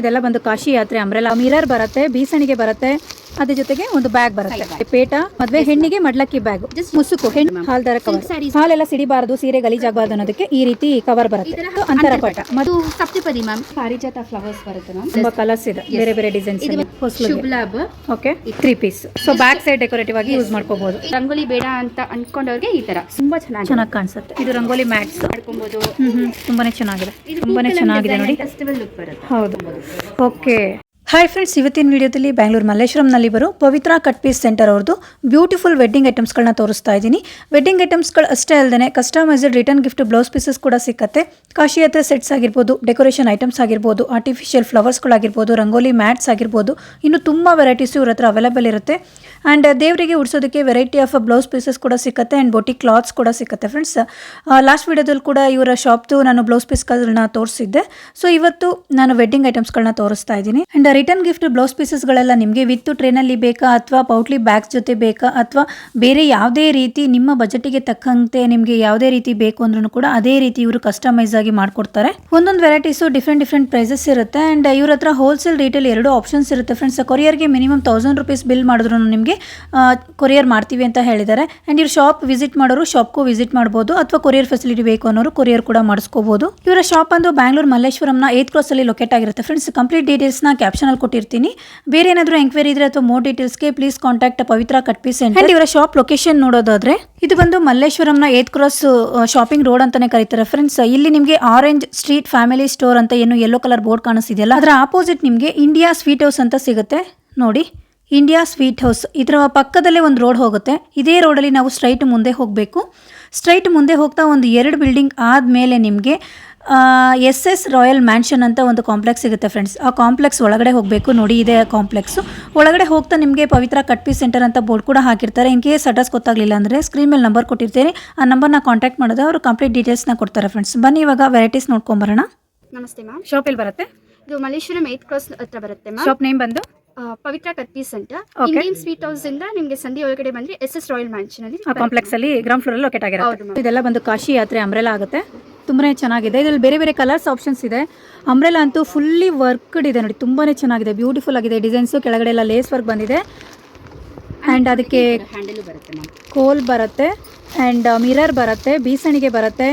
ಇದೆಲ್ಲ ಬಂದು ಕಾಶಿ ಯಾತ್ರೆ ಅಂಬ್ರೆಲ್ಲ ಮಿರರ್ ಬರುತ್ತೆ ಬೀಸಣಿಗೆ ಬರುತ್ತೆ. ಅದ್ರ ಜೊತೆಗೆ ಒಂದು ಬ್ಯಾಗ್ ಬರುತ್ತೆ. ಪೇಟ ಮದ್ವೆ ಹೆಣ್ಣಿಗೆ ಮಡ್ಲಕ್ಕಿ ಬ್ಯಾಗ್ ಮುಸುಕು ಹೆಣ್ಣು ಹಾಲ್ದಾರ ಕವರ್ ಹಾಲೆಲ್ಲ ಸಿಡಿಬಾರದು ಸೀರೆ ಗಲೀಜಾಗಬಾರ್ದು ಅನ್ನೋದಕ್ಕೆ ಈ ರೀತಿ ಕವರ್ ಬರುತ್ತೆ. ಅಂತರ ಪಟ ಮತ್ತು ಸಪ್ತಪದಿ ಮ್ಯಾಮ್ ಪಾರಿಜಾತ ಫ್ಲವರ್ಸ್ ಬರುತ್ತೆ ಮ್ಯಾಮ್ ತುಂಬಾ ಕಲರ್ಸ್ ಇದೆ. ಬೇರೆ ಬೇರೆ designs ಶುಭ್ಲಾಬ್ okay three piece so back side decorative ಆಗಿ ಯೂಸ್ ಮಾಡ್ಕೋಬಹುದು ರಂಗೋಲಿ ಬೇಡ ಅಂತ ಅನ್ಕೊಂಡವ್ರಿಗೆ ಈ ತರ. ತುಂಬಾ ಚೆನ್ನಾಗಿ ಚೆನ್ನಾಗಿ ಕಾಣಿಸುತ್ತೆ. ಇದು ರಂಗೋಲಿ ಮ್ಯಾಟ್ಸ್. ಮಾಡ್ಕೊಬಹುದು ತುಂಬಾನೇ ಚೆನ್ನಾಗಿದೆ. ತುಂಬಾನೇ ಚೆನ್ನಾಗಿದೆ ನೋಡಿ. ಫೆಸ್ಟಿವಲ್ ಲುಕ್ ಬರುತ್ತೆ. ಹೌದು. ಓಕೆ ಹಾಯ್ ಫ್ರೆಂಡ್ಸ್ ಇವತ್ತಿನ ವಿಡಿಯೋದಲ್ಲಿ ಬ್ಯಾಂಗ್ಳೂರು ಮಲ್ಲೇಶ್ವರಂನಲ್ಲಿ ಬರೋ ಪವಿತ್ರ ಕಟ್ ಪೀಸ್ ಸೆಂಟರ್ ಅವ್ರದ್ದು ಬ್ಯೂಟಿಫುಲ್ ವೆಡ್ಡಿಂಗ್ ಐಟಮ್ಸ್ಗಳನ್ನ ತೋರಿಸ್ತಾ ಇದ್ದೀನಿ. ವೆಡ್ಡಿಂಗ್ ಐಟಮ್ಸ್ಗಳು ಅಷ್ಟೇ ಅಲ್ಲದೆ customised return gift blouse pieces ಕೂಡ ಸಿಕ್ಕತ್ತೆ. ಕಾಶಿ ಹತ್ರ ಸೆಟ್ಸ್ ಆಗಿರ್ಬೋದು ಡೆಕೋರೇಷನ್ ಐಟಮ್ಸ್ ಆಗಿರ್ಬೋದು ಆರ್ಟಿಫಿಷಿಯಲ್ ಫ್ಲವರ್ಸ್ಗಳಾಗಿರ್ಬೋದು ರಂಗೋಲಿ ಮ್ಯಾಟ್ಸ್ ಆಗಿರ್ಬೋದು, ಇನ್ನು ತುಂಬ ವೆರೈಟೀಸ್ ಇವ್ರ ಹತ್ರ ಅವೈಲೇಬಲ್ ಇರುತ್ತೆ. ಆ್ಯಂಡ್ ದೇವರಿಗೆ ಉಡ್ಸೋದಕ್ಕೆ ವೆರೈಟಿ ಆಫ್ ಬ್ಲೌಸ್ ಪೀಸಸ್ ಕೂಡ ಸಿಕ್ಕತ್ತೆ ಆ್ಯಂಡ್ ಬೋಟಿ ಕ್ಲಾತ್ಸ್ ಕೂಡ ಸಿಕ್ಕತ್ತೆ ಫ್ರೆಂಡ್ಸ್ ಲಾಸ್ಟ್ ವಿಡಿಯೋದಲ್ಲಿ ಕೂಡ ಇವರ ಶಾಪ್ದು ನಾನು ಬ್ಲೌಸ್ ಪೀಸ್ಗಳನ್ನ ತೋರಿಸಿದ್ದೆ. ಸೊ ಇವತ್ತು ನಾನು ವೆಡ್ಡಿಂಗ್ ಐಟಮ್ಸ್ಗಳನ್ನ ತೋರಿಸ್ತಾ ಇದ್ದೀನಿ. ಆ್ಯಂಡ್ ರಿಟರ್ನ್ ಗಿಫ್ಟ್ ಬ್ಲೌಸ್ ಪೀಸಸ್ಗಳೆಲ್ಲ ನಿಮಗೆ ವಿತ್ತು ಟ್ರೇನಲ್ಲಿ ಬೇಕಾ ಅಥವಾ ಪೌಟ್ಲಿ ಬ್ಯಾಗ್ಸ್ ಜೊತೆ ಬೇಕಾ ಅಥವಾ ಬೇರೆ ಯಾವುದೇ ರೀತಿ ನಿಮ್ಮ ಬಜೆಟಿಗೆ ತಕ್ಕಂತೆ ನಿಮಗೆ ಯಾವುದೇ ರೀತಿ ಬೇಕು ಅಂದ್ರೂ ಕೂಡ ಅದೇ ರೀತಿ ಇವರು ಕಸ್ಟಮೈಸ್ ಆಗಿ ಮಾಡಿಕೊಡ್ತಾರೆ. ಒಂದೊಂದು ವೆರೈಟೀಸು ಡಿಫ್ರೆಂಟ್ ಡಿಫ್ರೆಂಟ್ ಪ್ರೈಸಸ್ ಇರುತ್ತೆ ಆ್ಯಂಡ್ ಇವ್ರ ಹತ್ರ ಹೋಲ್ಸೇಲ್ ರೀಟೇಲ್ ಎರಡು ಆಪ್ಷನ್ಸ್ ಇರುತ್ತೆ ಫ್ರೆಂಡ್ಸ್ ಕೊರಿಯರ್ಗೆ ಮಿನಿಮಮ್ ತೌಸಂಡ್ ರುಪೀಸ್ ಬಿಲ್ ಮಾಡಿದ್ರು ನಿಮಗೆ ಕೊರಿಯರ್ ಮಾಡ್ತೀವಿ ಅಂತ ಹೇಳಿದ್ದಾರೆ ಆ್ಯಂಡ್ ಇವ್ರ ಶಾಪ್ ವಿಸಿಟ್ ಮಾಡೋರು ಶಾಪ್ಗೂ ವಿಸಿಟ್ ಮಾಡ್ಬೋದು ಅಥವಾ ಕೊರಿಯರ್ ಫೆಸಿಲಿಟಿ ಬೇಕು ಅನ್ನೋರು ಕೊರಿಯರ್ ಕೂಡ ಮಾಡಿಸ್ಕೋಬಹುದು ಇವರ ಶಾಪ್ ಅಂದು ಬ್ಯಾಂಗ್ಳೂರ್ ಮಲ್ಲೇಶ್ವರಂನ ಏತ್ ಕ್ರಾಸ್ ಅಲ್ಲಿ ಲೊಕೇಟ್ ಆಗಿರುತ್ತೆ ಫ್ರೆಂಡ್ಸ್ ಕಂಪ್ಲೀಟ್ ಡೀಟೇಲ್ಸ್ನ ಕ್ಯಾಪ್ಷನಲ್ಲಿ ಕೊಟ್ಟಿರ್ತೀನಿ. ಬೇರೆ ಏನಾದರೂ ಎಂಕ್ವೈರಿ ಇದ್ರೆ ಅಥವಾ more ಡೀಟೇಲ್ಸ್ಗೆ please contact Pavitra cut piece and ಇವರ ಶಾಪ್ ಲೊಕೇಶನ್ ನೋಡೋದಾದ್ರೆ? ಇದು ಬಂದು ಮಲ್ಲೇಶ್ವರಂನ ಏತ್ ಕ್ರಾಸ್ ಶಾಪಿಂಗ್ ರೋಡ್ ಅಂತಾನೆ ಕರೀತಾರೆ. ಫ್ರೆಂಡ್ಸ್ ಇಲ್ಲಿ ನಿಮಗೆ ಆರೆಂಜ್ ಸ್ಟ್ರೀಟ್ ಫ್ಯಾಮಿಲಿ ಸ್ಟೋರ್ ಅಂತ ಏನು ಯೆಲ್ಲೋ ಕಲರ್ ಬೋರ್ಡ್ ಕಾಣಿಸ್ತಿದೆಯಲ್ಲ? ಅದರ ಆಪೋಸಿಟ್ ನಿಮಗೆ ಇಂಡಿಯಾ ಸ್ವೀಟ್ ಹೌಸ್ ಅಂತ ಸಿಗುತ್ತೆ. ನೋಡಿ ಇಂಡಿಯಾ ಸ್ವೀಟ್ ಹೌಸ್ ಇದರ ಪಕ್ಕದಲ್ಲೇ ಒಂದು ರೋಡ್ ಹೋಗುತ್ತೆ. ಇದೇ ರೋಡಲ್ಲಿ ನಾವು ಸ್ಟ್ರೈಟ್ ಮುಂದೆ ಹೋಗಬೇಕು. ಸ್ಟ್ರೈಟ್ ಮುಂದೆ ಹೋಗ್ತಾ ಒಂದು ಎರಡು ಬಿಲ್ಡಿಂಗ್ ಆದಮೇಲೆ ನಿಮಗೆ ಎಸ್ ಎಸ್ ರಾಯಲ್ ಮ್ಯಾನ್ಷನ್ ಅಂತ ಒಂದು ಕಾಂಪ್ಲೆಕ್ಸ್ ಸಿಗುತ್ತೆ ಫ್ರೆಂಡ್ಸ್ ಆ ಕಾಂಪ್ಲೆಕ್ಸ್ ಒಳಗಡೆ ಹೋಗಬೇಕು ನೋಡಿ ಇದೆ ಕಾಂಪ್ಲೆಕ್ಸು. ಒಳಗಡೆ ಹೋಗ್ತಾ ನಿಮಗೆ ಪವಿತ್ರ ಕಟ್ಪಿ ಪೀಸ್ ಸೆಂಟರ್ ಅಂತ ಬೋರ್ಡ್ ಕೂಡ ಹಾಕಿರ್ತಾರೆ. ಇನ್ ಕೇಸ್ ಅಡ್ರೆಸ್ ಗೊತ್ತಾಗಲಿಲ್ಲ ಅಂದರೆ ಸ್ಕ್ರೀನ್ ಮೇಲೆ ನಂಬರ್ ಕೊಟ್ಟಿರ್ತೀನಿ. ಆ ನಂಬರ್ನ ಕಾಂಟ್ಯಾಕ್ಟ್ ಮಾಡಿದ್ರೆ ಅವರು ಕಂಪ್ಲೀಟ್ ಡೀಟೇಲ್ಸ್ನ ಕೊಡ್ತಾರೆ ಫ್ರೆಂಡ್ಸ್ ಬನ್ನಿ ಇವಾಗ ವೆರೈಟೀಸ್ ನೋಡ್ಕೊಂಬರೋಣ ನಮಸ್ತೆ ಮ್ಯಾಮ್ ಶಾಪ್ ಎಲ್ಲಿ ಬರುತ್ತೆ? ಇದು ಮಲ್ಲೇಶ್ವರಂ ಏತ್ ಕ್ರಾಸ್ ಹತ್ರ ಬರುತ್ತೆ ಮ್ಯಾಮ್ ಶಾಪ್ ನೇಮ್ ಬಂದು? ಪವಿತ್ರ ಕರ್ಪೀಸ್ ಅಂತ. ಇಂಡಿಯನ್ ಸ್ವೀಟ್ ಹೌಸ್ ಇಂದ ನಿಮಗೆ ಸಂಧಿ ಒಳಗಡೆ ಬಂದ್ರೆ ಎಸ್ ಎಸ್ ರಾಯಲ್ ಮ್ಯಾನ್ಷನ್ ಅಲ್ಲಿ ಆ ಕಾಂಪ್ಲೆಕ್ಸ್ ಅಲ್ಲಿ ಗ್ರೌಂಡ್ ಫ್ಲೋರ್ ಅಲ್ಲಿ ಲೊಕೇಟ್ ಆಗಿರುತ್ತೆ. ಇದೆಲ್ಲ ಬಂದು ಕಾಶಿ ಯಾತ್ರೆ ಅಂಬ್ರೆಲಾ ಆಗುತ್ತೆ. ತುಂಬಾನೇ ಚೆನ್ನಾಗಿದೆ. ಇದರಲ್ಲಿ ಬೇರೆ ಬೇರೆ ಕಲರ್ಸ್ ಆಪ್ಷನ್ಸ್ ಇದೆ. ಅಂಬ್ರೆಲಾ ಅಂತೂ ಫುಲ್ಲಿ ವರ್ಕ್ಡ್ ಇದೆ ನೋಡಿ. ತುಂಬಾನೇ ಚೆನ್ನಾಗಿದೆ. ಬ್ಯೂಟಿಫುಲ್ ಆಗಿದೆ. ಡಿಸೈನ್ಸು ಕೆಳಗಡೆ ಎಲ್ಲ ಲೇಸ್ ವರ್ಕ್ ಬಂದಿದೆ. ಆ್ಯಂಡ್ ಅದಕ್ಕೆ ಕೋಲ್ ಬರುತ್ತೆ ಆ್ಯಂಡ್ ಮಿರರ್ ಬರುತ್ತೆ. ಬೀಸಣಿಗೆ ಬರುತ್ತೆ.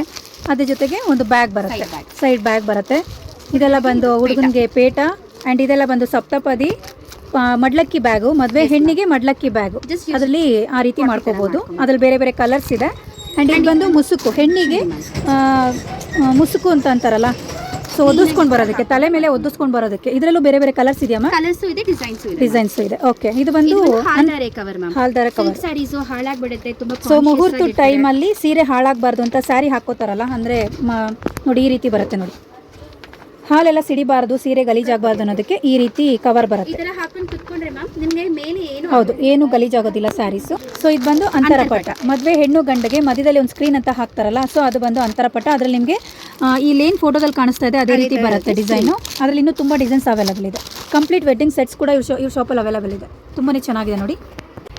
ಅದ್ರ ಜೊತೆಗೆ ಒಂದು ಬ್ಯಾಗ್ ಬರುತ್ತೆ. ಸೈಡ್ ಬ್ಯಾಗ್ ಬರುತ್ತೆ. ಇದೆಲ್ಲ ಬಂದು ಹುಡುಗನಿಗೆ ಪೇಟ. ಆ್ಯಂಡ್ ಇದೆಲ್ಲ ಬಂದು ಸಪ್ತಪದಿ. ಮಡ್ಲಕ್ಕಿ ಬ್ಯಾಗು ಮದುವೆ ಹೆಣ್ಣಿಗೆ ಮಡ್ಲಕ್ಕಿ ಬ್ಯಾಗು. ಅದರಲ್ಲಿ ಆ ರೀತಿ ಮಾಡ್ಕೋಬಹುದು ಅದ್ರಲ್ಲಿ ಬೇರೆ ಬೇರೆ ಕಲರ್ಸ್ ಇದೆ. ಆ್ಯಂಡ್ ಇದು ಬಂದು ಮುಸುಕು. ಹೆಣ್ಣಿಗೆ ಮುಸುಕು ಅಂತ ಅಂತಾರಲ್ಲ. ಸೊ ಒದಿಸ್ಕೊಂಡು ಬರೋದಕ್ಕೆ ತಲೆ ಮೇಲೆ ಒದಿಸ್ಕೊಂಡು ಬರೋದಕ್ಕೆ. ಇದರಲ್ಲೂ ಬೇರೆ ಬೇರೆ ಕಲರ್ಸ್ ಇದೆಯಮ್ಮ ಕಲರ್ಸ್ ಇದೆ ಡಿಸೈನ್ಸ್ ಇದೆ ಡಿಸೈನ್ಸ್ ಇದೆ. ಓಕೆ ಇದು ಬಂದು ಹಾಲ್ದಾರೆ ಕವರ್ ಮ್ಯಾಮ್ ಹಾಲ್ದಾರ ಕವರ್ ಸ್ಯಾರೀಸ್ ಹಾಳಾಗ್ಬಿಡುತ್ತೆ ತುಂಬಾ ಸೊ ಮುಹೂರ್ತ ಟೈಮಲ್ಲಿ ಸೀರೆ ಹಾಳಾಗಬಾರ್ದು ಅಂತ ಸ್ಯಾರಿ ಹಾಕೋತಾರಲ್ಲ ಅಂದರೆ ನೋಡಿ ಈ ರೀತಿ ಬರುತ್ತೆ ನೋಡಿ. ಹಾಲೆಲ್ಲ ಸಿಡಿಬಾರದು ಸೀರೆ ಗಲೀಜಾಗಬಾರ್ದು ಅನ್ನೋದಕ್ಕೆ ಈ ರೀತಿ ಕವರ್ ಬರುತ್ತೆ. ಹೌದು ಏನು ಗಲೀಜಾಗೋದಿಲ್ಲ ಸ್ಯಾರೀಸು ಸೊ ಇದು ಬಂದು ಅಂತರಪಟ. ಮದುವೆ ಹೆಣ್ಣು ಗಂಡಗೆ ಮಧ್ಯದಲ್ಲಿ ಒಂದು ಸ್ಕ್ರೀನ್ ಅಂತ ಹಾಕ್ತಾರಲ್ಲ ಸೊ ಅದು ಬಂದು ಅಂತರಪಟ. ಅದ್ರಲ್ಲಿ ನಿಮಗೆ ಈ ಲೇನ್ ಫೋಟೋದಲ್ಲಿ ಕಾಣಿಸ್ತಾ ಇದೆ ಅದೇ ರೀತಿ ಬರುತ್ತೆ ಡಿಸೈನು ಅದರಲ್ಲಿ ಇನ್ನೂ ತುಂಬ ಡಿಸೈನ್ಸ್ ಅವೈಲೇಬಲ್ ಇದೆ. ಕಂಪ್ಲೀಟ್ ವೆಡ್ಡಿಂಗ್ ಸೆಟ್ಸ್ ಕೂಡ ಇವ್ರ ಶಾಪಲ್ಲಿ ಅವೈಲೇಬಲ್ ಇದೆ. ತುಂಬಾ ಚೆನ್ನಾಗಿದೆ ನೋಡಿ.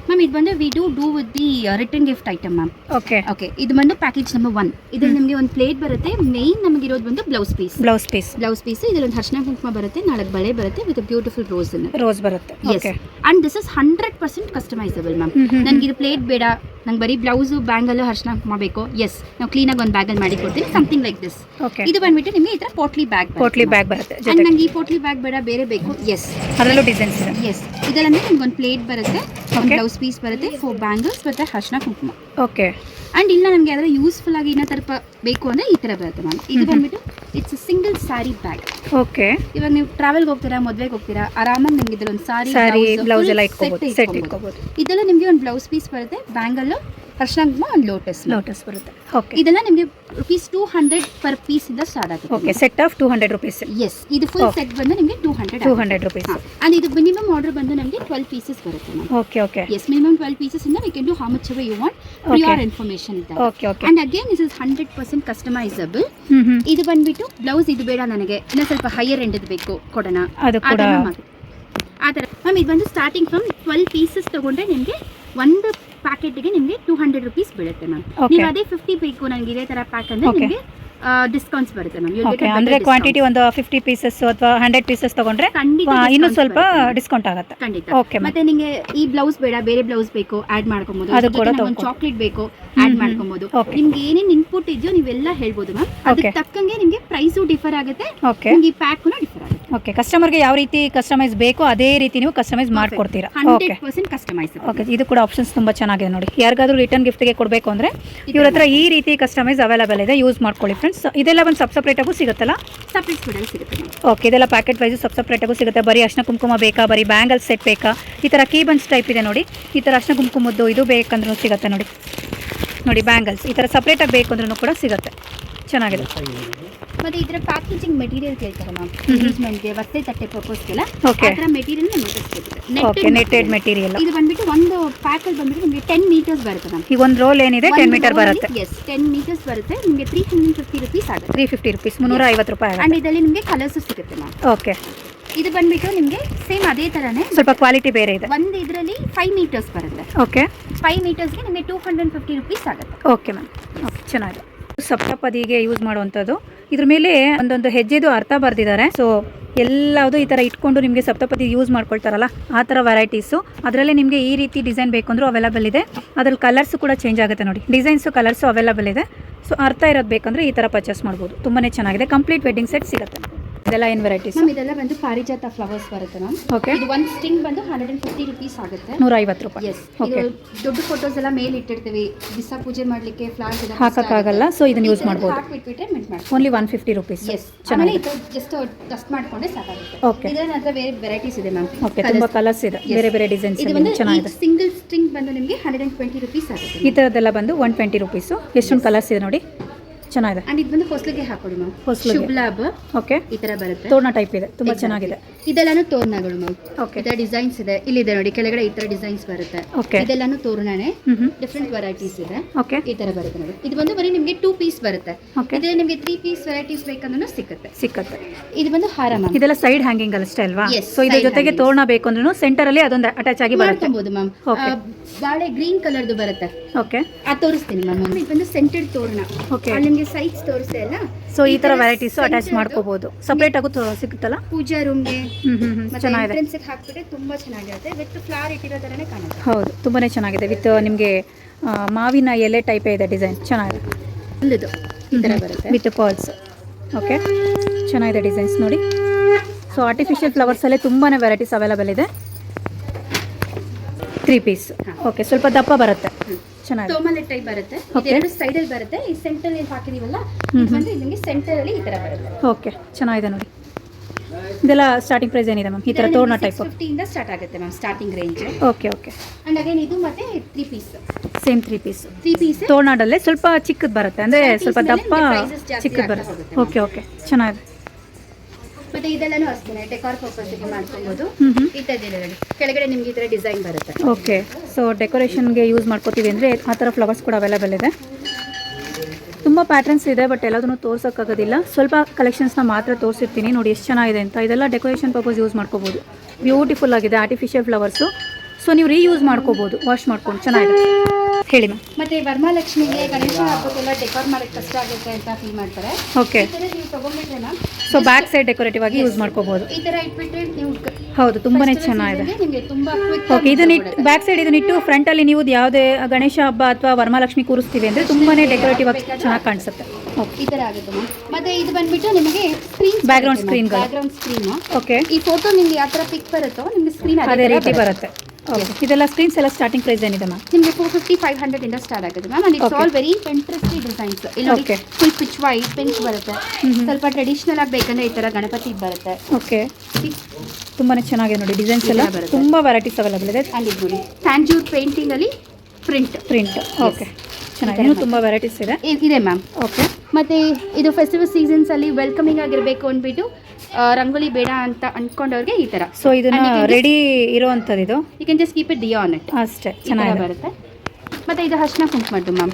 ಮ್ಯಾಮ್ ಇದು ಬಂದು we do do with the return gift item ma'am okay okay ಇದು ಬಂದು ಪ್ಯಾಕೇಜ್ ನಂಬರ್ ಒನ್ ಇದ್ರಲ್ಲಿ ನಿಮಗೆ ಒಂದು ಪ್ಲೇಟ್ ಬರುತ್ತೆ ಮೇನ್ ಇರೋದು ಬಂದು blouse piece blouse piece blouse piece ಇದರಲ್ಲಿ ಒಂದು ಹರ್ಷಣ ಕುಂಕುಮ ಬರುತ್ತೆ ನಾಲ್ಕು ಬಳೆ ಬರುತ್ತೆ ವಿತ್ ಬ್ಯೂಟಿಫುಲ್ ರೋಸ್ ರೋಸ್ ಬರುತ್ತೆ. Yes and this is hundred percent customisable ma'am ನನಗೆ ಇದು ಪ್ಲೇಟ್ ಬೇಡ ನಂಗೆ ಬರೀ ಬ್ಲೌಸು ಬ್ಯಾಂಗಲ್ಲು ಹರ್ಷಣ ಕುಂಕುಮ ಬೇಕು. ಎಸ್ ನಾವು ಕ್ಲೀನಾಗಿ ಒಂದು ಬ್ಯಾಗಲ್ಲಿ ಮಾಡಿ ಕೊಡ್ತೀನಿ ಸಮಥಿಂಗ್ ಲೈಕ್ ದಿಸ್ ಓಕೆ ಇದು ಬಂದ್ಬಿಟ್ಟು ನಿಮಗೆ ಈ ಥರ ಪೋಟ್ಲಿ ಬ್ಯಾಗ್ ಪೋಟ್ಲಿ ಬ್ಯಾಗ್ ಬರುತ್ತೆ. ಆ್ಯಂಡ್ ನಂಗೆ ಈ ಪೋಟ್ಲಿ ಬ್ಯಾಗ್ ಬೇಡ ಬೇರೆ ಬೇಕು. ಎಸ್ ಅದರಲ್ಲೂ ಡಿಸೈನ್ಸ್ ಇದೆ. ಎಸ್ ಇದರಲ್ಲಿ ನಿಮ್ಗೆ ಒಂದು ಪ್ಲೇಟ್ ಬರುತ್ತೆ. ಒಂದು. ಬ್ಲೌಸ್ ಪೀಸ್ ಬರುತ್ತೆ ಫೋರ್ ಬ್ಯಾಂಗಲ್ಸ್ ಮತ್ತೆ ಹರ್ಷಣ ಕುಂಕುಮ. ಓಕೆ ಅಂಡ್ ಇಲ್ಲ ನಮಗೆ ಯಾವ್ದಾದ್ರು ಯೂಸ್ಫುಲ್ ಆಗಿ ಇನ್ನೂ ಥರ ಬೇಕು ಅಂದರೆ ಈ ಥರ ಬರುತ್ತೆ ಮ್ಯಾಮ್ ಇದು ಬಂದ್ಬಿಟ್ಟು ಸಿಂಗಲ್ ಸ್ಯಾರಿ ಬ್ಯಾಗ್. ಓಕೆ. ಇವಾಗ ನೀವು ಟ್ರಾವೆಲ್ಗೆ ಹೋಗ್ತೀರಾ ಮದುವೆಗೆ ಹೋಗ್ತೀರಾ ಆರಾಮಾಗಿ ನಿಮ್ಗೆ ಇದ್ರಲ್ಲಿ ಒಂದು ಸಾರಿ ಬ್ಲೌಸ್ ಎಲ್ಲ ಇಟ್ಕೋಬಹುದು ಸೆಟ್ ಇಟ್ಕೋಬಹುದು ಇದೆಲ್ಲ ನಿಮಗೆ ಒಂದು ಬ್ಲೌಸ್ ಪೀಸ್ ಬರುತ್ತೆ ಬ್ಯಾಂಗಲ್ಲು ಹರ್ಷಣ ಕುಂಕುಮ ಒಂದು ಲೋಟಸ್ ಲೋಟಸ್ ಬರುತ್ತೆ. ಓಕೆ ಇದೆಲ್ಲ ನಿಮಗೆ rupees two hundred per piece ಇಂದ ಸ್ಟಾರ್ಟ್ ಆಗುತ್ತೆ. Okay set of two hundred rupees yes ಇದು ಫುಲ್ ಸೆಟ್ ಬಂದು ನಿಮಗೆ two hundred two hundred rupees and ಇದು ಮಿನಿಮಮ್ ಆರ್ಡರ್ ಬಂದು ನಮಗೆ ಟ್ವೆಲ್ ಪೀಸಸ್ ಬರುತ್ತೆ okay okay yes minimum twelve pieces ಇಂದ we can do how much ever you want prior information ಇದೆ okay okay and again is is hundred percent customisable ಇದು ಬಂದ್ಬಿಟ್ಟು blouse ಇದು ಬೇಡ ನನಗೆ. ಇನ್ನ ಸ್ವಲ್ಪ ಹೈಯರ್ ಎಂಡ್ ಬೇಕು ಕೊಡೋಣ. ಅದು ಕೂಡ ಆ ಥರ. ಮ್ಯಾಮ್ ಇದು ಬಂದು ಸ್ಟಾರ್ಟಿಂಗ್ ಫ್ರಮ್ ಟ್ವೆಲ್ ಪೀಸಸ್ ತೊಗೊಂಡ್ರೆ ನಿಮಗೆ ಒಂದು ಪ್ಯಾಕೆಟ್ಗೆ ನಿಮಗೆ ಟೂ ಹಂಡ್ರೆಡ್ ರುಪೀಸ್ ಬೀಳುತ್ತೆ ಮ್ಯಾಮ್ ನೀವು ಅದೇ ಫಿಫ್ಟಿ ಬೇಕು ನನಗೆ ಇದೇ ಥರ ಪ್ಯಾಕ್ ಅಂದರೆ. ನಿಮಗೆ ಡಿಸ್ಕೌಂಟ್ಸ್ ಬರುತ್ತೆ ಮ್ಯಾಮ್ ಅಂದರೆ ಕ್ವಾಂಟಿಟಿ ಒಂದು ಫಿಫ್ಟಿ ಪೀಸಸ್ ಅಥವಾ ಹಂಡ್ರೆಡ್ ಪೀಸಸ್ ತಗೊಂಡ್ರೆ ಇನ್ನೂ ಸ್ವಲ್ಪ ಡಿಸ್ಕೌಂಟ್ ಆಗುತ್ತೆ. ಖಂಡಿತ. ಓಕೆ ಮತ್ತೆ ನಿಮಗೆ ಈ ಬ್ಲೌಸ್ ಬೇಡ ಬೇರೆ ಬ್ಲೌಸ್ ಬೇಕು ಆಡ್ ಮಾಡ್ಕೊಬೋದು. ಅದು ಕೂಡ ಒಂದು. ಚಾಕ್ಲೇಟ್ ಬೇಕು ಹ್ಮ್. ಮಾಡ್ಕೊಬಹುದು ನಿಮ್ಗೆ ಏನೇನ್ ಇನ್ಪುಟ್ ಇದೆಯೋ ನೀವೆಲ್ಲ ಹೇಳ್ಬೋದು ಮ್ಯಾಮ್ ಅದಕ್ಕೆ. ತಕ್ಕಂಗೆ ನಿಮಗೆ ಪ್ರೈಸು ಡಿಫರ್ ಆಗುತ್ತೆ. ನಿಮ್ಗೆ ಈ ಪ್ಯಾಕ್ ಕೂಡ ಡಿಫರ್ ಆಗುತ್ತೆ. ಓಕೆ ಕಸ್ಟಮರ್ಗೆ ಯಾವ ರೀತಿ ಕಸ್ಟಮೈಸ್ ಬೇಕೋ ಅದೇ ರೀತಿ ನೀವು ಕಸ್ಟಮೈಸ್ ಮಾಡ್ಕೊಡ್ತೀರಾ. Okay hundred percent customize okay ಇದು ಕೂಡ ಆಪ್ಷನ್ಸ್ ತುಂಬ ಚೆನ್ನಾಗಿದೆ ನೋಡಿ. ಯಾರಿಗಾದ್ರೂ ರಿಟರ್ನ್ ಗಿಫ್ಟ್ಗೆ ಕೊಡಬೇಕು ಅಂದರೆ ಇವ್ರ ಹತ್ರ ಈ ರೀತಿ ಕಸ್ಟಮೈಸ್ ಅವೈಲಬಲ್ ಇದೆ. ಯೂಸ್ ಮಾಡ್ಕೊಳ್ಳಿ ಫ್ರೆಂಡ್ಸ್ ಇದೆಲ್ಲ ಒಂದು ಸಬ್ ಸಪ್ರೇಟಾಗೂ ಸಿಗುತ್ತಲ್ಲ? ಸಪ್ರೇಟ್ ಕೂಡ ಸಿಗುತ್ತೆ ಓಕೆ ಇದೆಲ್ಲ ಪ್ಯಾಕೆಟ್ ವೈಸು ಸಬ್ ಸಪ್ರೇಟಾಗೂ ಸಿಗುತ್ತೆ. ಬರೀ ಅರ್ಶಿನ ಕುಂಕುಮ ಬೇಕಾ? ಬರೀ ಬ್ಯಾಂಗಲ್ ಸೆಟ್ ಬೇಕಾ? ಈ ಥರ ಕೀ ಬನ್ಸ್ ಟೈಪ್ ಇದೆ ನೋಡಿ. ಈ ಥರ ಅರ್ಶಿನ ಕುಂಕುಮದ್ದು ಇದು ಬೇಕಂದ್ರೂ ಸಿಗುತ್ತೆ ನೋಡಿ. ನೋಡಿ ಬ್ಯಾಂಗಲ್ಸ್ ಈ ಥರ ಸಪ್ರೇಟಾಗಿ ಬೇಕು ಅಂದ್ರೂ ಕೂಡ ಸಿಗುತ್ತೆ. ಚೆನ್ನಾಗಿದೆ. ಮತ್ತೆ ಇದರ ಪ್ಯಾಕೇಜಿಂಗ್ ಮೆಟೀರಿಯಲ್ ಕೇಳ್ತಾರೆ ಮ್ಯಾಮ್ ಎಂಗೇಜ್ಮೆಂಟ್ಗೆ ಬಟ್ಟೆ ತಟ್ಟೆ ಪರ್ಪಸ್ಗೆಲ್ಲ ಥರ ಮೆಟೀರಿಯಲ್ ನಮಗೆ ನೆಟ್ಟೆಡ್ ಮೆಟೀರಿಯಲ್ ಇದು ಬಂದ್ಬಿಟ್ಟು ಒಂದು ಪ್ಯಾಕಲ್ ಬಂದ್ಬಿಟ್ಟು ನಿಮಗೆ ಟೆನ್ ಮೀಟರ್ಸ್ ಬರುತ್ತೆ ಮ್ಯಾಮ್ ಈಗ ಒಂದು ರೋಲ್ ಏನಿದೆ ಟೆನ್ ಮೀಟರ್ ಬರುತ್ತೆ. ಎಸ್ ಟೆನ್ ಮೀಟರ್ಸ್ ಬರುತ್ತೆ. ನಿಮಗೆ ತ್ರೀ ಹಂಡ್ರೆಡ್ ಫಿಫ್ಟಿ ರುಪೀಸ್ ಆಗುತ್ತೆ. ತ್ರೀ ಫಿಫ್ಟಿ ರುಪೀಸ್ ಮುನ್ನೂರ ಐವತ್ತು ರೂಪಾಯಿ ಇದರಲ್ಲಿ ನಿಮಗೆ ಕಲರ್ಸ್ ಸಿಗುತ್ತೆ ಮ್ಯಾಮ್ ಓಕೆ ಇದು ಬಂದ್ಬಿಟ್ಟು ನಿಮಗೆ ಸೇಮ್ ಅದೇ ಥರನೇ ಸ್ವಲ್ಪ ಕ್ವಾಲಿಟಿ ಬೇರೆ ಇದೆ. ಒಂದು ಇದರಲ್ಲಿ ಫೈವ್ ಮೀಟರ್ಸ್ ಬರುತ್ತೆ. ಓಕೆ ಫೈವ್ ಮೀಟರ್ಸ್ಗೆ ನಿಮಗೆ ಟೂ ಹಂಡ್ರೆಡ್ ಫಿಫ್ಟಿ ರುಪೀಸ್ ಆಗುತ್ತೆ. ಓಕೆ ಮ್ಯಾಮ್ ಓಕೆ ಚೆನ್ನಾಗಿದೆ. ಸಪ್ತಪದಿಗೆ ಯೂಸ್ ಮಾಡುವಂಥದ್ದು. ಇದ್ರ ಮೇಲೆ ಒಂದೊಂದು ಹೆಜ್ಜೆದು ಅರ್ಥ ಬರೆದಿದ್ದಾರೆ. ಸೊ ಎಲ್ಲವುದು ಈ ಥರ ಇಟ್ಕೊಂಡು ನಿಮಗೆ ಸಪ್ತಪತಿ ಯೂಸ್ ಮಾಡ್ಕೊಳ್ತಾರಲ್ಲ, ಆ ಥರ ವೆರೈಟೀಸು ಅದರಲ್ಲೇ ನಿಮಗೆ ಈ ರೀತಿ ಡಿಸೈನ್ ಬೇಕಂದ್ರೂ ಅವೈಲಬಲ್ ಇದೆ. ಅದ್ರಲ್ಲಿ ಕಲರ್ಸು ಕೂಡ ಚೇಂಜ್ ಆಗುತ್ತೆ ನೋಡಿ. ಡಿಸೈನ್ಸು ಕಲರ್ಸು ಅವೈಲಬಲ್ ಇದೆ. ಸೊ ಅರ್ಥ ಇರೋದು ಬೇಕಂದ್ರೆ ಈ ಥರ ಪರ್ಚೇಸ್ ಮಾಡ್ಬೋದು. ತುಂಬಾ ಚೆನ್ನಾಗಿದೆ. ಕಂಪ್ಲೀಟ್ ವೆಡ್ಡಿಂಗ್ ಸೆಟ್ ಸಿಗುತ್ತೆ. ಇದೆಲ್ಲ ಏನು ವೆರೈಟೀಸ್ ಮ್ಯಾಮ್ ಇದೆಲ್ಲ ಬಂದು ಪಾರಿಜಾತ ಫ್ಲವರ್ಸ್ ಬರುತ್ತೆ ಮ್ಯಾಮ್ ಓಕೆ ಇದು ಒಂದು ಸ್ಟಿಂಗ್ ಬಂದು ಹಂಡ್ರೆಡ್ ಆ್ಯಂಡ್ ಫಿಫ್ಟಿ ರುಪೀಸ್ ಆಗುತ್ತೆ. ನೂರ ಐವತ್ತು ರೂಪಾಯಿ ಎಸ್ ಓಕೆ ದೊಡ್ಡ ಫೋಟೋಸ್ ಎಲ್ಲ ಮೇಲೆ ಇಟ್ಟಿರ್ತೀವಿ. ದಿಸಾ ಪೂಜೆ ಮಾಡ್ಲಿಕ್ಕೆ ಫ್ಲಾರ್ಸ್ ಹಾಕಕ್ಕಾಗಲ್ಲ ಸೊ ಇದನ್ನ ಯೂಸ್ ಮಾಡ್ಬೋದು. ಹಾಕ್ಬಿಟ್ಬಿಟ್ರೆ ಮಿಂಟ್ ಮಾಡಿ only one fifty rupees yes ಚೆನ್ನಾಗಿ ಇದು ಜಸ್ಟ್ ಡಸ್ಟ್ ಮಾಡ್ಕೊಂಡೆ ಸಾಕಾಗುತ್ತೆ. ಓಕೆ ಇದರ ನಂತರ ಬೇರೆ ವೆರೈಟೀಸ್ ಇದೆ ಮ್ಯಾಮ್ ಓಕೆ ತುಂಬಾ ಕಲರ್ಸ್ ಇದೆ. ಬೇರೆ ಬೇರೆ ಡಿಸೈನ್ಸ್ ಇದು ಬಂದು ಚೆನ್ನಾಗಿದೆ. ಸಿಂಗಲ್ ಸ್ಟ್ರಿಂಗ್ ಬಂದು ನಿಮಗೆ ಹಂಡ್ರೆಡ್ ಆ್ಯಂಡ್ ಟ್ವೆಂಟಿ ರುಪೀಸ್ ಆಗುತ್ತೆ. ಈ ಥರದ್ದೆಲ್ಲ ಬಂದು ಒನ್ ಟ್ವೆಂಟಿ ರುಪೀಸು ಎಷ್ಟೊಂದು ಕಲರ್ಸ್ ಇದೆ ನೋಡಿ. ಚೆನ್ನಾಗಿದೆ. ಅಂಡ್ ಇದು ಬಂದು ಹೊಸ್ಲಿಗೆ ಹಾಕೊಳ್ಳಿ ಮ್ಯಾಮ್ ಹೊಸ್ಲಿಗೆ. ಶುಭ ಲಾಭ. ಓಕೆ ಈ ತರ ಬರುತ್ತೆ. ತೋರಣ ಟೈಪ್ ಇದೆ. ತುಂಬಾ ಚೆನ್ನಾಗಿದೆ. ಇದೆಲ್ಲಾನು ತೋರಣಗಳು ಮ್ಯಾಮ್ ಓಕೆ ಇದರ ಡಿಸೈನ್ಸ್ ಇದೆ. ಇಲ್ಲಿದೆ ನೋಡಿ ಕೆಳಗಡೆ ಈ ತರ ಡಿಸೈನ್ಸ್ ಬರುತ್ತೆ. ಓಕೆ ಇದೆಲ್ಲಾನು ತೋರಣನೇ. ಡಿಫ್ರೆಂಟ್ ವೆರೈಟೀಸ್ ಇದೆ. ಓಕೆ ಈ ತರ ಬರುತ್ತೆ ನೋಡಿ. ಇದು ಬಂದು ಬರೀ ನಿಮಗೆ ಟೂ ಪೀಸ್ ಬರುತ್ತೆ. ಓಕೆ ಇದರಲ್ಲಿ ನಿಮಗೆ ತ್ರೀ ಪೀಸ್ ವೆರೈಟೀಸ್ ಬೇಕಂದ್ರೂ ಸಿಕ್ಕುತ್ತೆ. ಸಿಕ್ಕತ್ತೆ. ಇದು ಬಂದು ಹಾರ ಮ್ಯಾಮ್ ಇದೆಲ್ಲ ಸೈಡ್ ಹ್ಯಾಂಗಿಂಗ್ ಅಷ್ಟೇ ಅಲ್ವಾ? Yes, ಸೊ ಇದ್ರ side ಜೊತೆಗೆ. ತೋರಣ ಬೇಕು ಅಂದ್ರೂ ಸೆಂಟರಲ್ಲಿ ಅದೊಂದು ಅಟ್ಯಾಚ್ ಆಗಿ ಬರುತ್ತೆ. ಮಾಡ್ಕೊಬಹುದು ಮ್ಯಾಮ್ Okay. ಬಾಳೆ ಗ್ರೀನ್ ಕಲರ್ದು ಬರುತ್ತೆ. ಓಕೆ ಆ ತೋರಿಸ್ತೀನಿ ಮ್ಯಾಮ್ ಇದು ಬಂದು ಸೆಂಟೆಡ್ ತೋರಣ. Okay. ಅಲ್ಲಿ ನಿಮಗೆ ಸೈಜ್ ತೋರಿಸ್ತಾ ಅಲ್ಲ? ಸೊ ಈ ತರ ವೆರೈಟೀಸ್ ಅಟ್ಯಾಚ್ ಮಾಡ್ಕೋಬಹುದು ಸಪ್ರೇಟ್ ಆಗು ಸಿಗುತ್ತಲ್ಲ? ಪೂಜಾ ರೂಮ್ಗೆ ಚೆನ್ನಾಗಿದೆ. ಹಾಕ್ಬಿಟ್ರೆ ತುಂಬಾ ಚೆನ್ನಾಗಿರುತ್ತೆ. ವಿತ್ ಫ್ಲವರ್ ಇಟ್ಟಿರೋ ತರನೇ ಕಾಣುತ್ತೆ. ಹೌದು ತುಂಬಾ ಚೆನ್ನಾಗಿದೆ. ವಿತ್ ನಿಮಗೆ ಮಾವಿನ ಎಲೆ ಟೈಪ್ ಇದೆ ಡಿಸೈನ್ ಚೆನ್ನಾಗಿದೆ. ಇಲ್ಲಿದು ಈ ತರ ಬರುತ್ತೆ. ವಿತ್ ಪರ್ಲ್ಸ್ ಓಕೆ ಚೆನ್ನಾಗಿದೆ ಡಿಸೈನ್ಸ್ ನೋಡಿ. ಸೊ ಆರ್ಟಿಫಿಷಿಯಲ್ ಫ್ಲವರ್ಸಲ್ಲೇ ತುಂಬಾ ವೆರೈಟೀಸ್ ಅವೈಲೇಬಲ್ ಇದೆ. ತ್ರೀ ಪೀಸ್ ಓಕೆ ಸ್ವಲ್ಪ ದಪ್ಪ ಬರುತ್ತೆ. ಚೆನ್ನಾಗಿದೆ ಟೋಮಲೆ ಟೈಪ್ ಬರುತ್ತೆ. ಎರಡು ಸೈಡ್ ಅಲ್ಲಿ ಬರುತ್ತೆ. ಈ ಸೆಂಟರ್ ಅಲ್ಲಿ ಹಾಕಿದೀವಲ್ಲ ಬಂದು ನಿಮಗೆ ಸೆಂಟರ್ ಅಲ್ಲಿ ಈ ತರ ಬರುತ್ತೆ. ಓಕೆ ಚೆನ್ನಾಗಿದೆ ನೋಡಿ. ಇದೆಲ್ಲ ಸ್ಟಾರ್ಟಿಂಗ್ ಪ್ರೈಸ್ ಏನಿದೆ ಮ್ಯಾಮ್ ಈ ಥರ ತೋರಣ ಟೈಪ್ ಫಿಫ್ಟಿ ಇಂದ ಸ್ಟಾರ್ಟ್ ಆಗುತ್ತೆ ma'am starting range okay okay and again ಇದು ಮತ್ತೆ three piece same three piece three piece ತೋರಣದಲ್ಲೇ ಸ್ವಲ್ಪ ಚಿಕ್ಕದು ಬರುತ್ತೆ. ಅಂದರೆ ಸ್ವಲ್ಪ ದಪ್ಪ ಚಿಕ್ಕದು ಬರುತ್ತೆ. ಓಕೆ ಓಕೆ ಚೆನ್ನಾಗಿದೆ. ಮತ್ತೆ ಇದೆಲ್ಲಾನು ಅಷ್ಟೇ ಡೆಕಾರ್ ಪರ್ಪಸ್ಗೆ ಗೆ ಮಾಡ್ಕೊಬಹುದು ಹ್ಞೂ ಈ ನೋಡಿ ಕೆಳಗಡೆ ನಿಮ್ಗೆ ಇದರ ಡಿಸೈನ್ ಬರುತ್ತೆ. ಓಕೆ ಸೊ ಡೆಕೋರೇಷನ್ಗೆ ಯೂಸ್ ಮಾಡ್ಕೋತೀವಿ ಅಂದ್ರೆ ಆ ತರ ಫ್ಲವರ್ಸ್ ಕೂಡ ಅವೈಲೇಬಲ್ ಇದೆ. ತುಂಬಾ ಪ್ಯಾಟರ್ನ್ಸ್ ಇದೆ ಬಟ್ ಎಲ್ಲದನ್ನು ತೋರ್ಸೋಕ್ಕಾಗೋದಿಲ್ಲ. ಸ್ವಲ್ಪ ಕಲೆಕ್ಷನ್ಸ್ನ ಮಾತ್ರ ತೋರಿಸಿರ್ತೀನಿ. ನೋಡಿ ಎಷ್ಟು ಚೆನ್ನಾಗಿದೆ ಅಂತ. ಇದೆಲ್ಲ ಡೆಕೋರೇಷನ್ ಪರ್ಪಸ್ ಯೂಸ್ ಮಾಡ್ಕೋಬಹುದು ಬ್ಯೂಟಿಫುಲ್ ಆಗಿದೆ ಆರ್ಟಿಫಿಷಿಯಲ್ ಫ್ಲವರ್ಸು ಸೊ ನೀವು ರೀಯೂಸ್ ಮಾಡ್ಕೋಬೋದು ವಾಶ್ ಮಾಡ್ಕೊಂಡು ಚೆನ್ನಾಗಿದೆ. ಹೇಳಿ ಮ್ಯಾಮ್ ಮತ್ತೆ ವರ್ಮಾಲಕ್ಷ್ಮಿಗೆ ಗಣೇಶ ಹಬ್ಬಕ್ಕೆಲ್ಲ ಡೆಕೋರ್ ಮಾಡಕ್ಕೆ ಕಷ್ಟ ಆಗುತ್ತೆ ಅಂತ ಫೀಲ್ ಮಾಡ್ತಾರೆ. ಓಕೆ ಈ ತರ ನೀವು ತಗೊಂಡ್ಬಿಟ್ರೆ ma'am so back side decorative ಆಗಿ ಯೂಸ್ ಮಾಡ್ಕೋಬಹುದು ಈ ತರ ಇಟ್ಬಿಟ್ರೆ ನೀವು ಹೌದು ತುಂಬಾನೇ ಚೆನ್ನಾಗಿದೆ. ನಿಮಗೆ ತುಂಬಾ ಕ್ವಿಕ್ ಓಕೆ ಇದನ್ನ ಬ್ಯಾಕ್ ಸೈಡ್ ಇದನ್ನ ಇಟ್ಟು ಫ್ರಂಟಲ್ಲಿ ನೀವು ಯಾವುದೇ ಗಣೇಶ ಹಬ್ಬ ಅಥವಾ ವರ್ಮಾಲಕ್ಷ್ಮಿ ಕೂರಿಸ್ತೀವಿ ಅಂದ್ರೆ ತುಂಬಾನೇ ಡೆಕೋರೇಟಿವ್ ಆಗಿ ಚೆನ್ನಾಗಿ ಕಾಣಿಸುತ್ತೆ. ಓಕೆ ಈ ತರ ಆಗುತ್ತೆ ಮ್ಯಾಮ್ ಮತ್ತೆ ಇದು ಬಂದ್ಬಿಟ್ಟು ನಿಮಗೆ screen Background screen screen okay ಈ ಫೋಟೋ ನಿಮ್ಗೆ ಯಾವ ತರ ಪಿಕ್ ಬರುತ್ತೋ ನಿಮ್ಗೆ ಸ್ಕ್ರೀನ್ ಅದೇ ರೀತಿ ಬರುತ್ತೆ. ಓಕೆ ಇದೆಲ್ಲ ಸ್ಕ್ರೀನ್ಸ್ ಎಲ್ಲ ಸ್ಟಾರ್ಟಿಂಗ್ ಪ್ರೈಸ್ ಏನಿದೆ ಮ್ಯಾಮ್ ನಿಮಗೆ ಫೋರ್ ಫಿಫ್ಟಿ ಫೈವ್ ಹಂಡ್ರೆಡ್ ಇಂದ ಸ್ಟಾರ್ಟ್ ಆಗುತ್ತೆ ma'am and it's. All very interesting designs ಇಲ್ಲಿ okay Okay. Full peach white pink ಬರುತ್ತೆ. ಸ್ವಲ್ಪ ಟ್ರೆಡಿಷನಲ್ ಆಗಿ ಬೇಕಂದ್ರೆ ಈ ತರ ಗಣಪತಿ ಬರುತ್ತೆ. ಓಕೆ ತುಂಬಾ ಚೆನ್ನಾಗಿದೆ ನೋಡಿ ಡಿಸೈನ್ಸ್ ಎಲ್ಲ. ಇದೆಲ್ಲ ಬರುತ್ತೆ. ತುಂಬಾ ವೆರೈಟೀಸ್ ಅವೈಲೇಬಲ್ ಇದೆ. ಅಲ್ಲಿ ನೋಡಿ. ಟ್ಯಾಂಜೂರ್ ಪೇಂಟಿಂಗ್ ಅಲ್ಲಿ ಪ್ರಿಂಟ್ ಪ್ರಿಂಟ್ ಓಕೆ ಚೆನ್ನಾಗಿದೆ. ಇನ್ನೂ ತುಂಬ ವೆರೈಟೀಸ್ ಇದೆ. ಇದೆ ಮ್ಯಾಮ್ ಓಕೆ ಮತ್ತೆ ಇದು ಫೆಸ್ಟಿವಲ್ ಸೀಸನ್ಸ್ ಅಲ್ಲಿ ವೆಲ್ಕಮಿಂಗ್ ಆಗಿರಬೇಕು ಅಂದ್ಬಿಟ್ಟು ರಂಗೋಲಿ ಬೇಡ ಅಂತ ಅನ್ಕೊಂಡವ್ರಿಗೆ ಈ ತರ. ಸೊ ಇದನ್ನ ರೆಡಿ ಇರುವಂತದ್ದು ಇದು you can just keep it diya on it ಅಷ್ಟೇ ಚೆನ್ನಾಗಿ ಬರುತ್ತೆ. ಮತ್ತೆ ಇದು ಹರ್ಷಣ ಕುಂಕುಮದ್ದು ಮ್ಯಾಮ್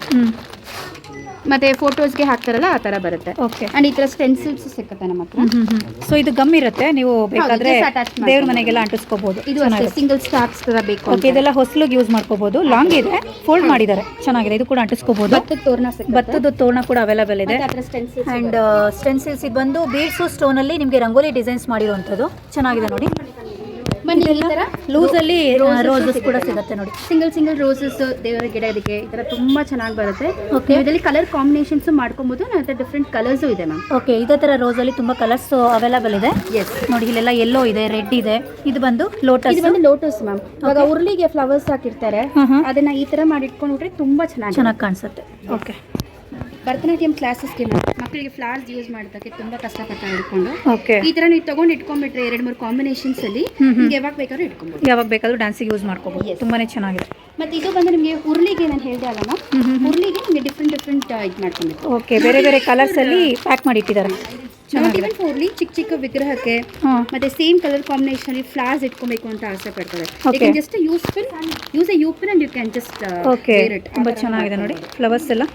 ಮತ್ತೆ ಫೋಟೋಸ್ಗೆ ಹಾಕ್ತಾರಲ್ಲ ಆ ತರ ಬರುತ್ತೆ. ಓಕೆ ಅಂಡ್ ಈ ತರ ಸ್ಟೆನ್ಸಿಲ್ಸ್ ಸಿಗುತ್ತೆ ನಮ್ಮ ಹತ್ರ? ಸೊ ಇದು ಗಮ್ ಇರುತ್ತೆ. ನೀವು ಬೇಕಾದ್ರೆ just attach ಮಾಡ್ಬೋದು. ದೇವ್ರ ಮನೆಗೆಲ್ಲ ಅಂಟಿಸ್ಕೋಬಹುದು ಇದು ಅಷ್ಟೇ ಸಿಂಗಲ್ ಸ್ಟಾರ್ಸ್ ತರ ಬೇಕು ಓಕೆ ಇದೆಲ್ಲ ಹೊಸಲಿಗೆ ಯೂಸ್ ಮಾಡ್ಕೋಬಹುದು ಲಾಂಗ್ ಇದೆ. ಫೋಲ್ಡ್ ಮಾಡಿದ್ದಾರೆ. ಚೆನ್ನಾಗಿದೆ. ಇದು ಕೂಡ ಅಂಟಿಸ್ಕೋಬಹುದು ಭತ್ತದ ತೋರಣ ಸಿಗುತ್ತೆ ಭತ್ತದ ತೋರಣ ಕೂಡ ಅವೈಲೇಬಲ್ ಇದೆ. ಅಂಡ್ ಸ್ಟೆನ್ಸಿಲ್ಸ್ ಇದು ಬಂದು ಬೀಡ್ಸು ಸ್ಟೋನ್ ಅಲ್ಲಿ ನಿಮಗೆ ರಂಗೋಲಿ ಡಿಸೈನ್ಸ್ ಮಾಡಿರುವಂಥದ್ದು. ಚೆನ್ನಾಗಿದೆ ನೋಡಿ. ಬನ್ನಿ ಈ ತರ ಲೂಸ್ ಅಲ್ಲಿ ರೋಸಸ್ ಕೂಡ ಸಿಗುತ್ತೆ ನೋಡಿ. ಸಿಂಗಲ್ ಸಿಂಗಲ್ ರೋಸಸ್ ದೇವರ ಗಿಡ ಇದಕ್ಕೆ ಈ ತರ ತುಂಬಾ ಚೆನ್ನಾಗಿ ಬರುತ್ತೆ. ಓಕೆ ಇದರಲ್ಲಿ ಕಲರ್ ಕಾಂಬಿನೇಷನ್ಸ್ ಮಾಡ್ಕೊಬಹುದು ನನ್ನ ಹತ್ರ ಡಿಫ್ರೆಂಟ್ ಕಲರ್ಸ್ ಇದೆ ಮ್ಯಾಮ್ ಓಕೆ ಇದೇ ತರ ರೋಸ್ ಅಲ್ಲಿ ತುಂಬಾ ಕಲರ್ಸ್ ಅವೈಲೇಬಲ್ ಇದೆ. ಎಸ್ ನೋಡಿ ಇಲ್ಲೆಲ್ಲ ಎಲ್ಲೋ ಇದೆ ರೆಡ್ ಇದೆ. ಇದು ಬಂದು ಇದು ಲೋಟಸ್ ಬಂದು ಲೋಟಸ್ ಮ್ಯಾಮ್ ಇವಾಗ ಉರುಳಿಗೆ ಫ್ಲವರ್ಸ್ ಹಾಕಿರ್ತಾರೆ. ಅದನ್ನ ಈ ತರ ಮಾಡಿ ಇಟ್ಕೊಂಡ್ಬಿಟ್ರೆ ತುಂಬಾ ಚೆನ್ನಾಗಿ ಚೆನ್ನಾಗಿ ಕಾಣಿಸುತ್ತೆ. ಓಕೆ ಭರತನಾಟ್ಯಂ ಕ್ಲಾಸಸ್ಗೆ ಮಕ್ಕಳಿಗೆ ಫ್ಲವರ್ಸ್ ಯೂಸ್ ಮಾಡೋದಕ್ಕೆ ತುಂಬಾ ಕಷ್ಟಪಟ್ಟ ಹಿಡ್ಕೊಂಡು ಓಕೆ ಈ ತರ ನೀವು ತಗೊಂಡು ಇಟ್ಕೊಂಡ್ಬಿಟ್ರೆ ಎರಡ್ ಮೂರು ಕಾಂಬಿನೇಷನ್ಸ್ ಅಲ್ಲಿ. ನಿಮ್ಗೆ ಯಾವಾಗ ಬೇಕಾದ್ರೂ ಇಟ್ಕೊಬಹುದು ಯಾವಾಗ ಬೇಕಾದ್ರೂ ಡ್ಯಾನ್ಸಿಗೆ ಯೂಸ್ ಮಾಡ್ಕೋಬಹುದು ತುಂಬಾನೇ ಚೆನ್ನಾಗಿದೆ. ಮತ್ತೆ ಇದು ಬಂದು ನಿಮಗೆ ಉರುಳಿಗೆ ನಾನು ಹೇಳಿದೆ ಅಲ್ಲ ಹುರ್ಲಿಗೆ ನಿಮಗೆ ಡಿಫ್ರೆಂಟ್ ಡಿಫ್ರೆಂಟ್ ಇದು ಮಾಡ್ಕೊಬೇಕು. ಓಕೆ ಬೇರೆ ಬೇರೆ ಕಲರ್ಸ್ ಅಲ್ಲಿ ಪ್ಯಾಕ್ ಮಾಡಿ ಇಟ್ಟಿದ್ದಾರೆ ಫೋರ್ಲಿ ಚಿಕ್ಕ ಚಿಕ್ಕ ವಿಗ್ರಹಕ್ಕೆ ಮತ್ತೆ ಸೇಮ್ ಕಲರ್ ಕಾಂಬಿನೇಷನ್ ಅಲ್ಲಿ ಫ್ಲವರ್ಸ್ ಇಟ್ಕೊಬೇಕು ಅಂತ ಆಸೆ ಪಡ್ತಾರೆ. Use just useful use a upon and you can just okay ತುಂಬಾ ಚೆನ್ನಾಗಿದೆ ನೋಡಿ ಫ್ಲವರ್ಸ್ ಎಲ್ಲ.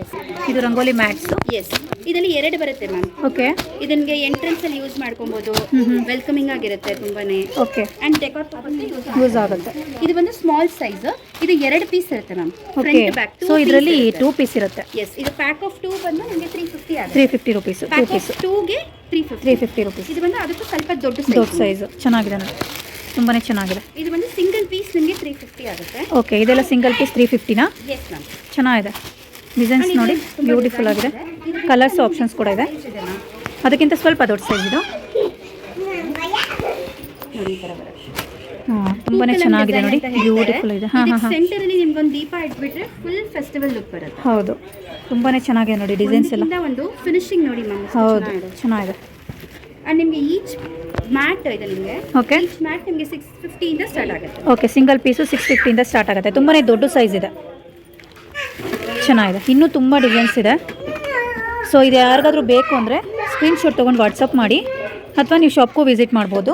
ಎಸ್ ಇದು ರಂಗೋಲಿ ಮ್ಯಾಟ್ಸ್? ಎಸ್ ಇದರಲ್ಲಿ ಎರಡು ಬರುತ್ತೆ ಮ್ಯಾಮ್. ಓಕೆ ಇದನ್ಗೆ ಎಂಟ್ರೆನ್ಸ್ ಅಲ್ಲಿ ಯೂಸ್ ಮಾಡ್ಕೊಬಹುದು ವೆಲ್ಕಮಿಂಗ್ ಆಗಿರುತ್ತೆ ತುಂಬಾನೇ. ಓಕೆ ಅಂಡ್ ಡೆಕೋರ್ ಯೂಸ್ ಆಗುತ್ತೆ. ಇದು ಬಂದು ಸ್ಮಾಲ್ ಸೈಜ್ ಇದು ಎರಡು ಪೀಸ್ ಇರುತ್ತೆ ಮ್ಯಾಮ್. ಫ್ರಂಟ್ ಬ್ಯಾಕ್ ಸೊ ಇದರಲ್ಲಿ ಟೂ ಪೀಸ್ ಇರುತ್ತೆ. ಎಸ್ ಇದು ಪ್ಯಾಕ್ ಆಫ್ ಟೂ ಬಂದು ನಿಮಗೆ ತ್ರೀ ಫಿಫ್ಟಿ ಆಗುತ್ತೆ. Three fifty rupees two piece ಟೂಗೆ three fifty three fifty rupees ಇದು ಬಂದು ಅದಕ್ಕೂ ಸ್ವಲ್ಪ ದೊಡ್ಡ ದೊಡ್ಡ ಸೈಜ್ ಸೈಜ್ ಚೆನ್ನಾಗಿದೆ ನೋಡಿ ತುಂಬಾನೇ ಚೆನ್ನಾಗಿದೆ. ಇದು ಬಂದು ಸಿಂಗಲ್ ಪೀಸ್ ನಿಮಗೆ ತ್ರೀ ಫಿಫ್ಟಿ ಆಗುತ್ತೆ. ಓಕೆ ಇದೆಲ್ಲ ಸಿಂಗಲ್ ಪೀಸ್ ತ್ರೀ ಫಿಫ್ಟಿನಾ ಎಸ್ ಮ್ಯಾಮ್. ಚೆನ್ನಾಗಿದೆ. ಡಿಸೈನ್ಸ್ ನೋಡಿ ಬ್ಯೂಟಿಫುಲ್ ಆಗಿದೆ. ಕಲರ್ಸ್ ಆಪ್ಷನ್ಸ್ ಕೂಡ ಇದೆ. ಅದಕ್ಕಿಂತ ಸ್ವಲ್ಪ ದೊಡ್ಡ ಸೈಜ್ ಇದು. ತುಂಬಾನೇ ಚೆನ್ನಾಗಿದೆ ನೋಡಿ. ಬ್ಯೂಟಿಫುಲ್ ಇದೆ. ಹಾಂ ಹಾಂ ಹಾಂ. ನಿಮ್ಗೊಂದು ದೀಪ ಇಟ್ಬಿಟ್ರೆ ಫುಲ್ ಫೆಸ್ಟಿವಲ್ ಲುಕ್ ಬರುತ್ತೆ. ಹೌದು. ತುಂಬಾ ಚೆನ್ನಾಗಿದೆ ನೋಡಿ ಡಿಸೈನ್ಸ್ ಎಲ್ಲ. ಒಂದು ಫಿನಿಶಿಂಗ್ ನೋಡಿ ಮ್ಯಾಮ್. ಹೌದು ಚೆನ್ನಾಗಿದೆ. ಅಂಡ್ ನಿಮಗೆ ಈಚ್ ಮ್ಯಾಟ್ ಇದೆ ನಿಮಗೆ. ಓಕೆ ಮ್ಯಾಟ್ ನಿಮಗೆ ಸಿಕ್ಸ್ ಫಿಫ್ಟಿಯಿಂದ ಸ್ಟಾರ್ಟ್ ಆಗುತ್ತೆ. ಓಕೆ ಸಿಂಗಲ್ ಪೀಸು ಸಿಕ್ಸ್ ಫಿಫ್ಟಿಯಿಂದ ಸ್ಟಾರ್ಟ್ ಆಗುತ್ತೆ. ತುಂಬಾ ದೊಡ್ಡ ಸೈಜ್ ಇದೆ. ಚೆನ್ನಾಗಿದೆ. ಇನ್ನೂ ತುಂಬ ಡಿಸೈನ್ಸ್ ಇದೆ. ಸೊ ಇದು ಯಾರಿಗಾದ್ರೂ ಬೇಕು ಅಂದರೆ ಸ್ಕ್ರೀನ್ಶಾಟ್ ತೊಗೊಂಡು ವಾಟ್ಸಪ್ ಮಾಡಿ ಅಥವಾ ನೀವು ಶಾಪ್ಗೂ ವಿಸಿಟ್ ಮಾಡ್ಬೋದು.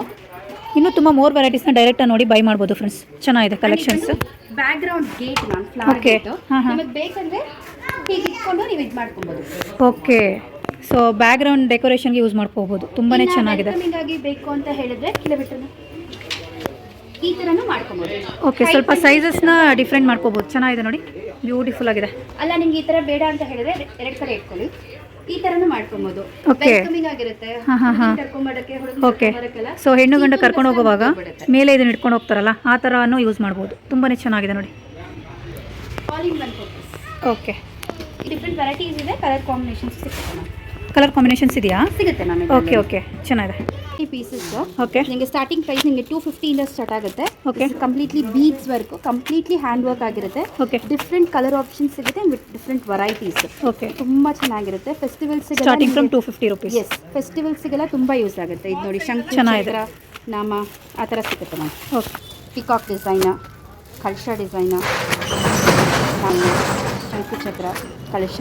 ಇನ್ನೂ ತುಂಬ ಮೋರ್ ವೆರೈಟೀಸ್ನ ಡೈರೆಕ್ಟಾಗಿ ನೋಡಿ ಬೈ ಮಾಡ್ಬೋದು ಫ್ರೆಂಡ್ಸ್ ಚೆನ್ನಾಗಿದೆ collections back ground gate ma'am ಹಾ. ನಿಮಗೆ ಬೇಕಂದ್ರೆ ಹೀಗೆ ಇಟ್ಕೊಂಡು ನೀವು ಇದು ಮಾಡ್ಕೊಬೋದು. ಓಕೆ ಸೊ ಬ್ಯಾಕ್ಗ್ರೌಂಡ್ ಡೆಕೋರೇಷನ್ಗೆ ಯೂಸ್ ಮಾಡ್ಕೋಬೋದು. ತುಂಬಾ ಚೆನ್ನಾಗಿದೆ. ವೆಲ್ಕಮಿಂಗ್ ಆಗಿ ಬೇಕು ಅಂತ ಹೇಳಿದ್ರೆ ಕಿಲೋಮೀಟರ್ ಈ ಥರನೂ ಮಾಡ್ಕೊಬೋದು. ಓಕೆ ಸ್ವಲ್ಪ ಸೈಜಸ್ನ ಡಿಫ್ರೆಂಟ್ ಮಾಡ್ಕೋಬೋದು. ಚೆನ್ನಾಗಿದೆ ನೋಡಿ. ಬ್ಯೂಟಿಫುಲ್ ಆಗಿದೆ. ಅಲ್ಲ ನಿಮ್ಗೆ ಈ ತರ ಬೇಡ ಅಂತ ಹೇಳಿದ್ರೆ ಎರಡು ಕಡೆ ಇಟ್ಕೊಳ್ಳಿ. ಈ ತರನು ಮಾಡ್ಕೊಬಹುದು. ವೆಲ್ಕಮಿಂಗ್ ಆಗಿರುತ್ತೆ. ಓಕೆ ಸೊ ಹೆಣ್ಣು ಗಂಡು ಕರ್ಕೊಂಡು ಹೋಗುವಾಗ ಮೇಲೆ ಇದನ್ನ ಇಟ್ಕೊಂಡು ಹೋಗ್ತಾರಲ್ಲ ಆ ಥರನೂ ಯೂಸ್ ಮಾಡ್ಬೋದು. ತುಂಬಾನೇ ಚೆನ್ನಾಗಿದೆ ನೋಡಿ. All in one okay different varieties ಇದೆ colour combinations ma'am colour combinations ಇದೆಯಾ? ಸಿಗುತ್ತೆ ಮ್ಯಾಮ್ ಓಕೆ ಓಕೆ ಚೆನ್ನಾಗಿದೆ. ಈ ಪೀಸಸ್ ಓಕೆ ನಿಮಗೆ ಸ್ಟಾರ್ಟಿಂಗ್ ಪ್ರೈಸ್ ನಿಮಗೆ ಟೂ ಫಿಫ್ಟಿಯಿಂದ ಸ್ಟಾರ್ಟ್ ಆಗುತ್ತೆ. Okay completely beads work completely hand work ಆಗಿರುತ್ತೆ. ಓಕೆ ಡಿಫ್ರೆಂಟ್ ಕಲರ್ ಆಪ್ಷನ್ಸ್ ಸಿಗುತ್ತೆ ವಿತ್ ಡಿಫ್ರೆಂಟ್ ವೆರೈಟೀಸ್ ಓಕೆ ತುಂಬಾ ಚೆನ್ನಾಗಿರುತ್ತೆ. Festivals starting from two fifty rupees yes ಫೆಸ್ಟಿವಲ್ಸ್ಗೆಲ್ಲ ತುಂಬಾ ಯೂಸ್ ಆಗುತ್ತೆ. ಇದು ನೋಡಿ ಶಂಕ್ ಚೆನ್ನಾಗಿದ್ರ ನಾಮ ಆ ಥರ ಸಿಗುತ್ತೆ ಮ್ಯಾಮ್. ಓಕೆ ಪಿಕಾಕ್ ಡಿಸೈನ ಕಳಶ ಡಿಸೈನ ಶಂಕು ಚಕ್ರ ಕಳಶ.